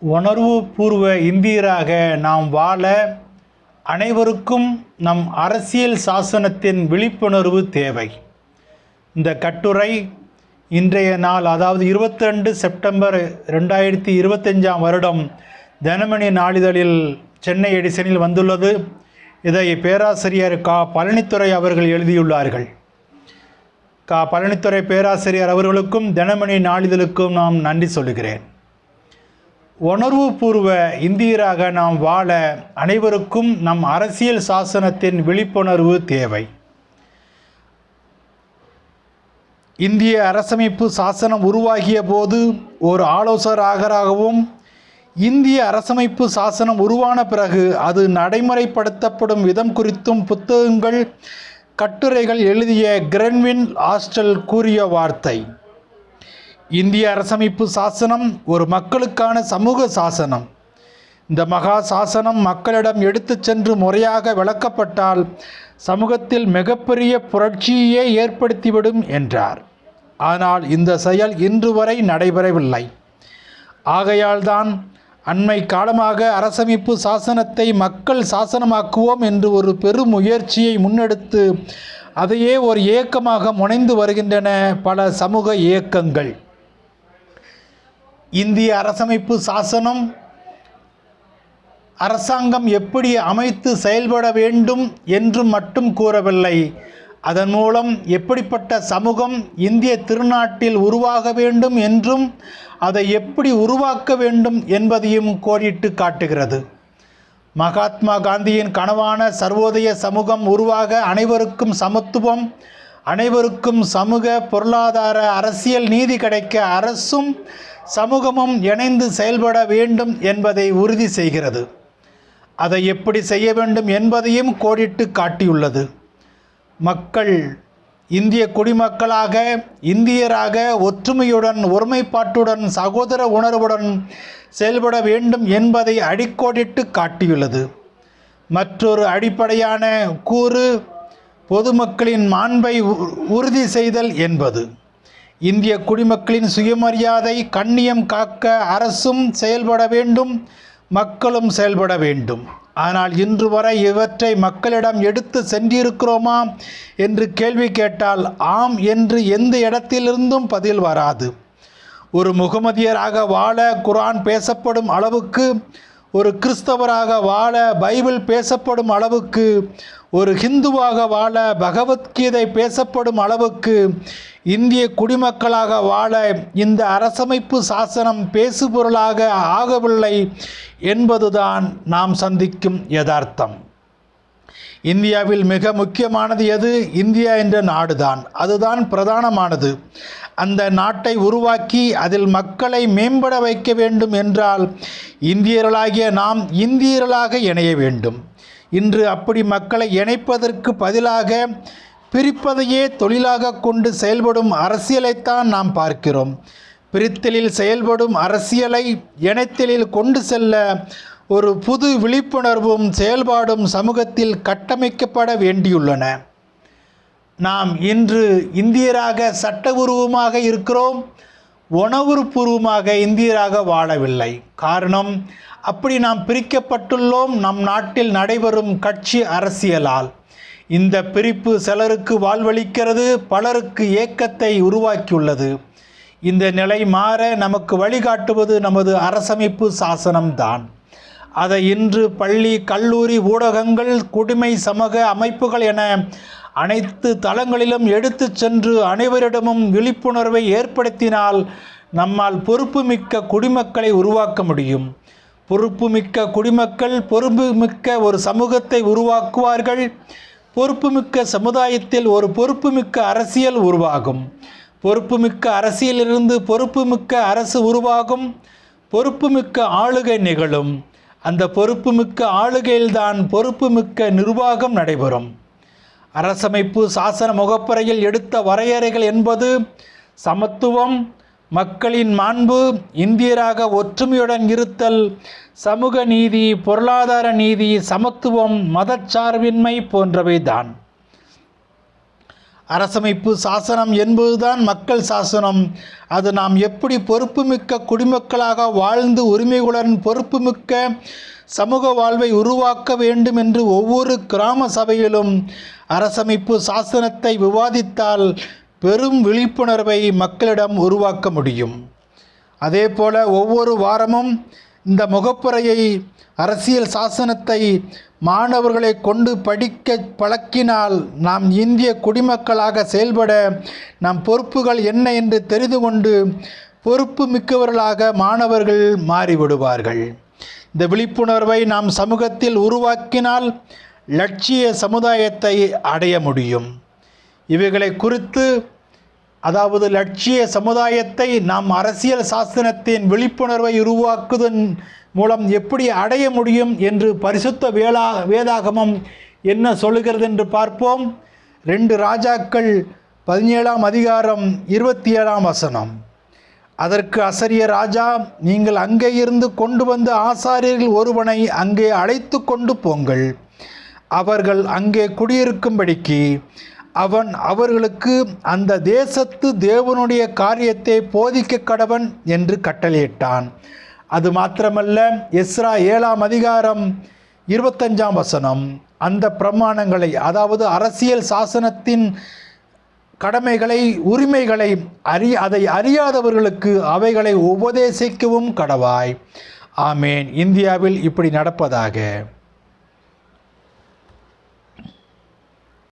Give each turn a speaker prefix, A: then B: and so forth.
A: உணர்வு பூர்வ இந்தியராக நாம் வாழ அனைவருக்கும் நம் அரசியல் சாசனத்தின் விழிப்புணர்வு தேவை. இந்த கட்டுரை இன்றைய நாள் அதாவது 22 செப்டம்பர் ரெண்டாயிரத்தி இருபத்தஞ்சாம் வருடம் தினமணி நாளிதழில் சென்னை எடிசனில் வந்துள்ளது. இதை பேராசிரியர் கா. பழனித்துறை அவர்கள் எழுதியுள்ளார்கள். கா. பழனித்துறை பேராசிரியர் அவர்களுக்கும் தினமணி நாளிதழுக்கும் நாம் நன்றி சொல்லுகிறேன் உணர்வுபூர்வ இந்தியராக நாம் வாழ அனைவருக்கும் நம் அரசியல் சாசனத்தின் விழிப்புணர்வு தேவை. இந்திய அரசமைப்பு சாசனம் உருவாகிய போது ஒரு ஆலோசகராகவும் இந்திய அரசமைப்பு சாசனம் உருவான பிறகு அது நடைமுறைப்படுத்தப்படும் விதம் குறித்தும் புத்தகங்கள் கட்டுரைகள் எழுதிய கிரென்வின் ஆஸ்டல் கூறிய வார்த்தை. இந்திய அரசமைப்பு சாசனம் ஒரு மக்களுக்கான சமூக சாசனம். இந்த மகா சாசனம் மக்களிடம் எடுத்து சென்று முறையாக விளக்கப்பட்டால் சமூகத்தில் மிகப்பெரிய புரட்சியே ஏற்படுத்திவிடும் என்றார். ஆனால் இந்த செயல் இன்று வரை நடைபெறவில்லை. ஆகையால்தான் அண்மை காலமாக அரசமைப்பு சாசனத்தை மக்கள் சாசனமாக்குவோம் என்று ஒரு பெரும் முயற்சியை முன்னெடுத்து அதையே ஒரு இயக்கமாக முனைந்து வருகின்றன பல சமூக இயக்கங்கள். இந்திய அரசமைப்பு சாசனம் அரசாங்கம் எப்படி அமைத்து செயல்பட வேண்டும் என்று மட்டும் கூறவில்லை. அதன் மூலம் எப்படிப்பட்ட சமூகம் இந்திய திருநாட்டில் உருவாக வேண்டும் என்றும் அதை எப்படி உருவாக்க வேண்டும் என்பதையும் கோடிட்டு காட்டுகிறது. மகாத்மா காந்தியின் கனவான சர்வோதய சமூகம் உருவாக அனைவருக்கும் சமத்துவம் அனைவருக்கும் சமூக பொருளாதார அரசியல் நீதி கிடைக்க அரசும் சமூகமும் இணைந்து செயல்பட வேண்டும் என்பதை உறுதி செய்கிறது. அதை எப்படி செய்ய வேண்டும் என்பதையும் கோடிட்டு காட்டியுள்ளது. மக்கள் இந்திய குடிமக்களாக இந்தியராக ஒற்றுமையுடன் ஒருமைப்பாட்டுடன் சகோதர உணர்வுடன் செயல்பட வேண்டும் என்பதை அடிக்கோடிட்டு காட்டியுள்ளது. மற்றொரு அடிப்படையான கூறு பொதுமக்களின் மாண்பை உ- உறுதி செய்தல் என்பது. இந்திய குடிமக்களின் சுயமரியாதை கண்ணியம் காக்க அரசும் செயல்பட வேண்டும் மக்களும் செயல்பட வேண்டும். ஆனால் இன்று வரை இவற்றை மக்களிடம் எடுத்து சென்றிருக்கிறோமா என்று கேள்வி கேட்டால் ஆம் என்று எந்த இடத்திலிருந்தும் பதில் வராது. ஒரு முகமதியராக வாழ குரான் பேசப்படும் அளவுக்கு ஒரு கிறிஸ்தவராக வாழ பைபிள் பேசப்படும் அளவுக்கு ஒரு ஹிந்துவாக வாழ பகவத்கீதை பேசப்படும் அளவுக்கு இந்திய குடிமக்களாக வாழ இந்த அரசமைப்பு சாசனம் பேசுபொருளாக ஆகவில்லை என்பதுதான் நாம் சந்திக்கும் யதார்த்தம். இந்தியாவில் மிக முக்கியமானது எது? இந்தியா என்ற நாடுதான். அதுதான் பிரதானமானது. அந்த நாட்டை உருவாக்கி அதில் மக்களை மேம்பட வைக்க வேண்டும் என்றால் இந்தியர்களாகிய நாம் இந்தியர்களாக இணைய வேண்டும். இன்று அப்படி மக்களை இணைப்பதற்கு பதிலாக பிரிப்பதையே தொழிலாக கொண்டு செயல்படும் அரசியலைத்தான் நாம் பார்க்கிறோம். பிரித்தலில் செயல்படும் அரசியலை இணைத்தலில் கொண்டு செல்ல ஒரு புது விழிப்புணர்வும் செயல்பாடும் சமூகத்தில் கட்டமைக்கப்பட வேண்டியுள்ளன. நாம் இன்று இந்தியராக சட்டபூர்வமாக இருக்கிறோம் உணவுபூர்வமாக இந்தியராக வாழவில்லை. காரணம் அப்படி நாம் பிரிக்கப்பட்டுள்ளோம் நம் நாட்டில் நடைபெறும் கட்சி அரசியலால். இந்த பிரிப்பு சிலருக்கு வாழ்வளிக்கிறது பலருக்கு ஏக்கத்தை உருவாக்கியுள்ளது. இந்த நிலை மாற நமக்கு வழிகாட்டுவது நமது அரசமைப்பு சாசனம்தான். அதை இன்று பள்ளி கல்லூரி ஊடகங்கள் குடிமை சமூக அமைப்புகள் என அனைத்து தளங்களிலும் எடுத்துச் சென்று அனைவரிடமும் விழிப்புணர்வை ஏற்படுத்தினால் நம்மால் பொறுப்புமிக்க குடிமக்களை உருவாக்க முடியும். பொறுப்புமிக்க குடிமக்கள் பொறுப்புமிக்க ஒரு சமூகத்தை உருவாக்குவார்கள். பொறுப்புமிக்க சமுதாயத்தில் ஒரு பொறுப்புமிக்க அரசியல் உருவாகும். பொறுப்புமிக்க அரசியலிலிருந்து பொறுப்புமிக்க அரசு உருவாகும். பொறுப்புமிக்க ஆளுகை நிகழும். அந்த பொறுப்புமிக்க ஆளுகையில்தான் பொறுப்புமிக்க நிர்வாகம் நடைபெறும். அரசமைப்பு சாசன முகப்பறையில் எடுத்த வரையறைகள் என்பது சமத்துவம் மக்களின் மாண்பு இந்தியராக ஒற்றுமையுடன் இருத்தல் சமூக நீதி பொருளாதார நீதி சமத்துவம் மதச்சார்பின்மை போன்றவைதான். அரசமைப்பு சாசனம் என்பதுதான் மக்கள் சாசனம். அது நாம் எப்படி பொறுப்புமிக்க குடிமக்களாக வாழ்ந்து உரிமைகளுடன் பொறுப்புமிக்க சமூக வாழ்வை உருவாக்க வேண்டும் என்று ஒவ்வொரு கிராம சபையிலும் அரசமைப்பு சாசனத்தை விவாதித்தால் பெரும் விழிப்புணர்வை மக்களிடம் உருவாக்க முடியும். அதே போல ஒவ்வொரு வாரமும் இந்த முகப்புரையை அரசியல் சாசனத்தை மாணவர்களை கொண்டு படிக்க பழக்கினால் நாம் இந்திய குடிமக்களாக செயல்பட நம் பொறுப்புகள் என்ன என்று தெரிந்து கொண்டு பொறுப்பு மிக்கவர்களாக மாணவர்கள் மாறிவிடுவார்கள். இந்த விழிப்புணர்வை நாம் சமூகத்தில் உருவாக்கினால் லட்சிய சமுதாயத்தை அடைய முடியும். இவைகளை குறித்து அதாவது லட்சிய சமுதாயத்தை நாம் அரசியல் சாசனத்தின் விழிப்புணர்வை உருவாக்குவதன் மூலம் எப்படி அடைய முடியும் என்று பரிசுத்த வேளா வேதாகமம் என்ன சொல்லுகிறது என்று பார்ப்போம். ரெண்டு ராஜாக்கள் பதினேழாம் அதிகாரம் இருபத்தி ஏழாம் வசனம். அதற்கு அசரிய ராஜா நீங்கள் அங்கே இருந்து கொண்டு வந்த ஆசாரியர்கள் ஒருவனை அங்கே அழைத்து கொண்டு போங்கள். அவர்கள் அங்கே குடியிருக்கும்படிக்கு அவன் அவர்களுக்கு அந்த தேசத்து தேவனுடைய காரியத்தை போதிக்க கடவன் என்று கட்டளையிட்டான். அது மாத்திரமல்ல எஸ்ரா ஏழாம் அதிகாரம் இருபத்தஞ்சாம் வசனம். அந்த பிரமாணங்களை அதாவது அரசியல் சாசனத்தின் கடமைகளை உரிமைகளை அறி அதை அறியாதவர்களுக்கு அவைகளை உபதேசிக்கவும் கடவாய். ஆமேன். இந்தியாவில் இப்படி நடப்பதாக.